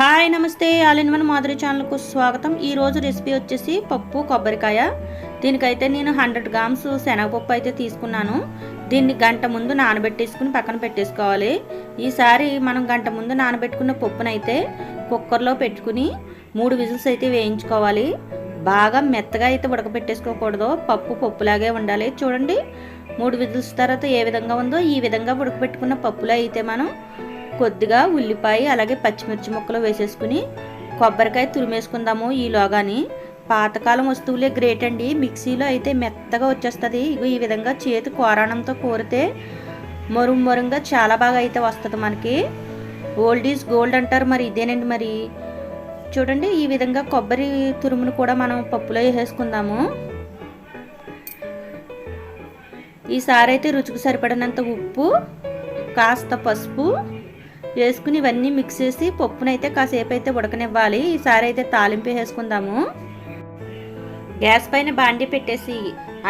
Hi నమస్తే. All in one Madhuri ఛానల్కు స్వాగతం. ఈరోజు రెసిపీ వచ్చేసి పప్పు కొబ్బరికాయ. దీనికైతే నేను హండ్రెడ్ గ్రామ్స్ శనగపప్పు అయితే తీసుకున్నాను. దీన్ని గంట ముందు నానబెట్టేసుకుని పక్కన పెట్టేసుకోవాలి. ఈసారి మనం గంట ముందు నానబెట్టుకున్న పప్పునైతే కుక్కర్లో పెట్టుకుని మూడు విజిల్స్ అయితే వేయించుకోవాలి. బాగా మెత్తగా అయితే ఉడకబెట్టేసుకోకూడదు పప్పు పప్పులాగే ఉండాలి. చూడండి మూడు విజిల్స్ తర్వాత ఏ విధంగా ఉందో ఈ విధంగా ఉడకబెట్టుకున్న పప్పులో అయితే మనం కొద్దిగా ఉల్లిపాయ అలాగే పచ్చిమిర్చి ముక్కలు వేసేసుకుని కొబ్బరికాయ తురిమేసుకుందాము ఈలోగాని పాతకాలం వస్తువులే గ్రేట్ అండి. మిక్సీలో అయితే మెత్తగా వచ్చేస్తుంది. ఇగో ఈ విధంగా చేతి కోరాణంతో కోరితే మొరుం మొరుంగా చాలా బాగా అయితే వస్తుంది మనకి. ఓల్డ్ ఈజ్ గోల్డ్ అంటారు మరి ఇదేనండి మరి. చూడండి ఈ విధంగా కొబ్బరి తురుమును కూడా మనం పప్పులో వేసేసుకుందాము. ఈసారి అయితే రుచికి సరిపడినంత ఉప్పు కాస్త పసుపు వేసుకుని ఇవన్నీ మిక్స్ చేసి పప్పునైతే కాసేపు అయితే ఉడకనివ్వాలి. ఈసారి అయితే తాలింపు వేసుకుందాము. గ్యాస్ పైన బాండి పెట్టేసి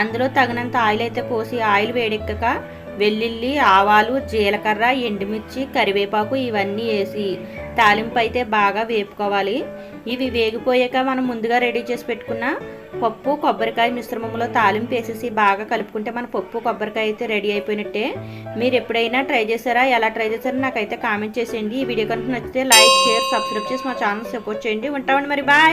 అందులో తగినంత ఆయిల్ అయితే పోసి ఆయిల్ వేడెక్కక వెల్లుల్లి ఆవాలు జీలకర్ర ఎండుమిర్చి కరివేపాకు ఇవన్నీ వేసి తాలింపు అయితే బాగా వేపుకోవాలి. ఇవి వేగిపోయాక మనం ముందుగా రెడీ చేసి పెట్టుకున్న పప్పు కొబ్బరికాయ మిశ్రమంలో తాలింపు వేసేసి బాగా కలుపుకుంటే మన పప్పు కొబ్బరికాయ అయితే రెడీ అయిపోయినట్టే. మీరు ఎప్పుడైనా ట్రై చేశారా? ఎలా ట్రై చేశారో నాకైతే కామెంట్ చేసేయండి. ఈ వీడియో కనుక నచ్చితే లైక్ షేర్ సబ్స్క్రైబ్ చేసి మా ఛానల్ సపోర్ట్ చేయండి. ఉంటామండి మరి బాయ్